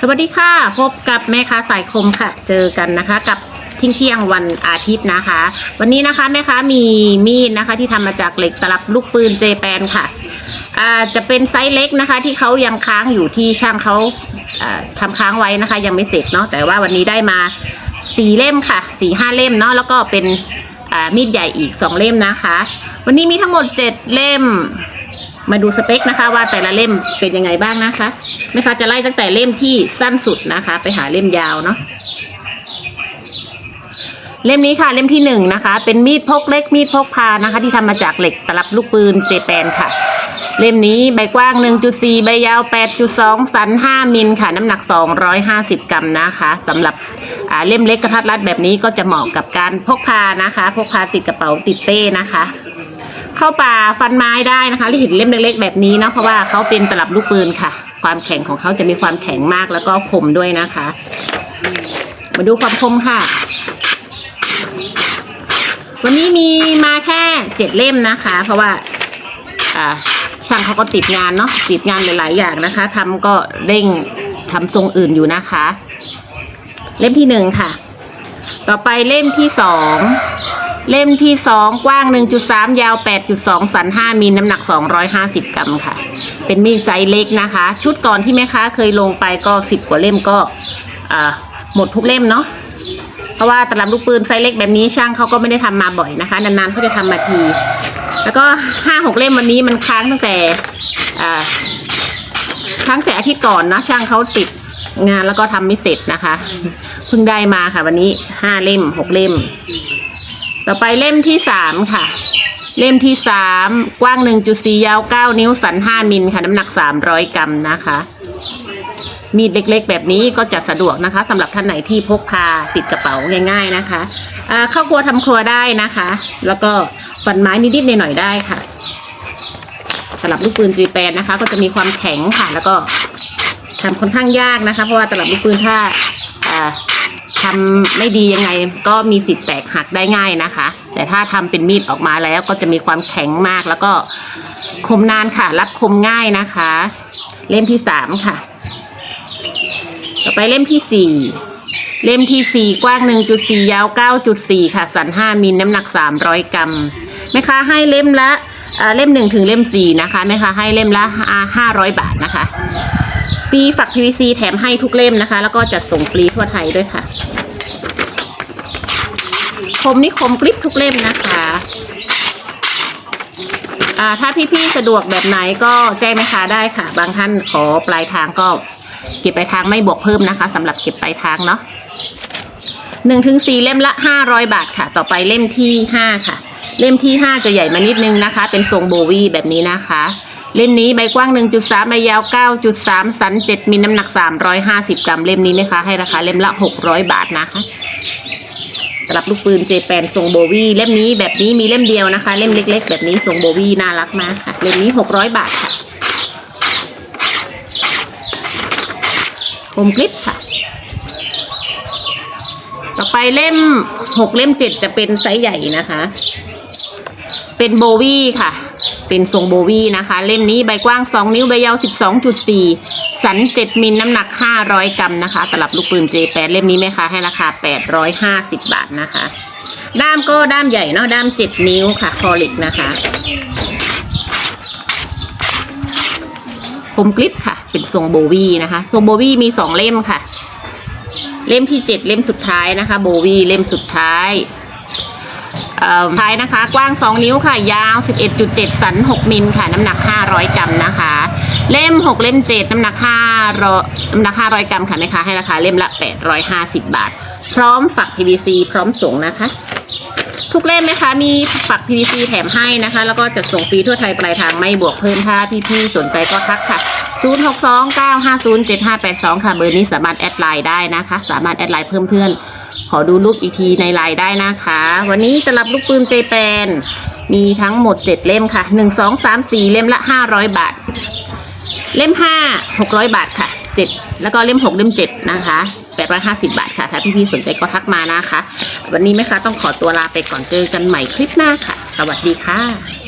สวัสดีค่ะ พบกับแม่ค้าสายคมค่ะ เจอกันนะคะ กับทิ้งเที่ยงวันอาทิตย์นะคะ วันนี้นะคะแม่ค้ามีมีดนะคะ ที่ทำมาจากเหล็กตลับลูกปืนเจแปนค่ะอ่าจะเป็นไซส์เล็กนะคะ ที่เขายังค้างอยู่ที่ช่างเขาอ่าทำค้างไว้นะคะ ยังไม่เสร็จเนาะแต่ว่าวันนี้ได้มาสี่เล่มค่ะสี่ห้าเล่มเนาะแล้วก็เป็นมีดใหญ่อีกสองเล่มนะคะ วันนี้มีทั้งหมดเจ็ดเล่ม มาดูสเปคนะคะว่าแต่ละเล่มเป็นยังไงบ้างนะคะแม่ค้าจะไล่ตั้งแต่เล่มที่สั้นสุดนะคะ ไปหาเล่มยาวเนาะเล่มนี้ค่ะเล่มที่หนึ่งนะคะ เป็นมีดพกเล็กมีดพกพานะคะ ที่ทำมาจากเหล็กตลับลูกปืนเจแปนค่ะ เล่มนี้ใบกว้าง 1.4 ใบยาว 8.2 สัน 5 มิลค่ะ น้ำหนัก 250 กรัมนะคะสำหรับเล่มเล็กกระทัดรัดแบบนี้ก็จะเหมาะกับการพกพานะคะ พกพาติดกระเป๋าติดเป้นะคะ เข้าป่าฟันไม้ได้นะคะที่เห็นเล่มเล็กๆแบบนี้เนาะเพราะว่าเขาเป็นตลับลูกปืนค่ะ ความแข็งของเขาจะมีความแข็งมากแล้วก็คมด้วยนะคะ มาดูความคมค่ะ วันนี้มีมาแค่เจ็ดเล่มนะคะ เพราะว่าอ่าช่างเขาก็ติดงานเนาะติดงานหลาย ๆ อย่างนะคะทำก็เร่งทำทรงอื่นอยู่นะคะ เล่มที่หนึ่งค่ะ ต่อไปเล่มที่สอง เล่มที่สองกว้าง 1.3 ยาว 8.2 สัน 5มิลน้ำหนัก 250 กรัมค่ะ เป็นมีดไซส์เล็กนะคะ ชุดก่อนที่แม่ค้าเคยลงไปก็ 10 กว่าเล่มก็หมดทุกเล่มเนาะเพราะว่าตลับลูกปืนไซส์เล็กแบบนี้ช่างเขาก็ไม่ได้ทำมาบ่อยนะคะ นานๆเขาจะทำมาที แล้วก็ห้าหกเล่มวันนี้มันค้างตั้งแต่ค้างแต่อาทิตย์ก่อนนะช่างเขาติดงานแล้วก็ทำไม่เสร็จนะคะเพิ่งได้มาค่ะ วันนี้ห้าเล่มหกเล่ม ต่อไปเล่มที่สามค่ะ เล่มที่สามกว้างหนึ่งจุดสี่ยาวเก้านิ้วสันห้ามิลค่ะ น้ำหนักสามร้อยกรัมนะคะ มีดเล็กๆ แบบนี้ก็จะสะดวกนะคะสำหรับท่านไหนที่พกพาติดกระเป๋าง่าย ๆนะคะเข้าครัวทำครัวได้นะคะ แล้วก็ฟันไม้นิดๆหน่อยๆได้ค่ะสำหรับลูกปืนจีแปนนะคะ ก็จะมีความแข็งค่ะ แล้วก็ทำค่อนข้างยากนะคะ เพราะว่าตลับลูกปืนถ้า อ่าทำไม่ดียังไงก็มีสิทธิ์แตกหักได้ง่ายนะคะ แต่ถ้าทำเป็นมีดออกมาแล้วก็จะมีความแข็งมากแล้วก็คมนานค่ะ รับคมง่ายนะคะ เล่มที่สามค่ะ ต่อไปเล่มที่สี่เล่มที่สี่กว้าง 1.4 ยาว 9.4 ค่ะ สัน 5 มิลน้ำหนัก 300 กรัมแม่ค้าให้เล่มละอ่าเล่ม 1 ถึงเล่ม 4 นะคะแม่ค้าให้เล่มละอ่า500 บาทนะคะ ปีฝัก PVC แถมให้ทุกเล่มนะคะ แล้วก็จัดส่งฟรีทั่วไทยด้วยค่ะ คมนี่คมกริบทุกเล่มนะคะอ่าถ้าพี่ๆสะดวกแบบไหนก็แจ้งแม่ค้าได้ค่ะ บางท่านขอปลายทางก็เก็บปลายทางไม่บวกเพิ่มนะคะสำหรับเก็บปลายทางเนาะหนึ่งถึงสี่เล่มละห้าร้อยบาทค่ะ ต่อไปเล่มที่ห้าค่ะ เล่มที่ห้าจะใหญ่มานิดนึงนะคะ เป็นทรงโบวีแบบนี้นะคะ เล่มนี้ใบกว้าง 1.3 ใบยาว 9.3 สัน 7มิลน้ำหนัก 350 กรัม เล่มนี้นะคะให้ราคาเล่มละ 600 บาทนะคะสำหรับลูกปืนเจแปนทรงโบวีเล่มนี้แบบนี้มีเล่มเดียวนะคะ เล่มเล็ก ๆ แบบนี้ทรงโบวีน่ารักมากค่ะ เล่มนี้ 600 บาทค่ะคมกริบค่ะ ต่อไปเล่ม 6 เล่ม 7 จะเป็นไซส์ใหญ่นะคะ เป็นโบวีค่ะ เป็นทรงโบวีนะคะ เล่มนี้ใบกว้าง 2 นิ้วใบยาว 12.4 สัน 7 มิลน้ำหนัก 500 กรัมนะคะสำหรับลูกปืน J8 เล่มนี้แม่ค้าให้ราคา 850 บาทนะคะ ด้ามก็ด้ามใหญ่เนาะด้าม 7 นิ้วค่ะ คอลิกนะคะคมกลิปค่ะ เป็นทรงโบวีนะคะ ทรงโบวีมี 2 เล่มค่ะ เล่มที่ 7 เล่มสุดท้ายนะคะ โบวีเล่มสุดท้าย ท้ายนะคะ กว้าง 2 นิ้วค่ะ ยาว 11.7 สัน 6 มิลค่ะ น้ำหนัก 500 กรัมนะคะ เล่ม 6 เล่ม 7 น้ำหนัก500น้ำหนัก 500 กรัมค่ะแม่ค้าให้ราคาเล่มละ 850 บาท พร้อมฝัก PVC พร้อมส่งนะคะ ทุกเล่มนะคะมีฝัก PVC แถมให้นะคะ แล้วก็จัดส่งฟรีทั่วไทยปลายทางไม่บวกเพิ่มถ้าพี่ๆสนใจก็ทักค่ะ 0629507582 ค่ะเบอร์นี้สามารถแอดไลน์ได้นะคะ สามารถแอดไลน์เพิ่มเพื่อน อดูรูปอีกทีในไลน์ได้นะคะ วันนี้ตลับลูกปืนเจแปนมีทั้งหมด 7 เล่มค่ะ 1 2 3 4 เล่มละ 500 บาท เล่ม 5 600 บาทค่ะ 7 แล้วก็เล่ม 6 เล่ม 7 นะคะ 850 บาทค่ะ ถ้าพี่ๆสนใจก็ทักมานะคะ วันนี้แม่ค้าต้องขอตัวลาไปก่อนเจอกันใหม่คลิปหน้าค่ะ สวัสดีค่ะ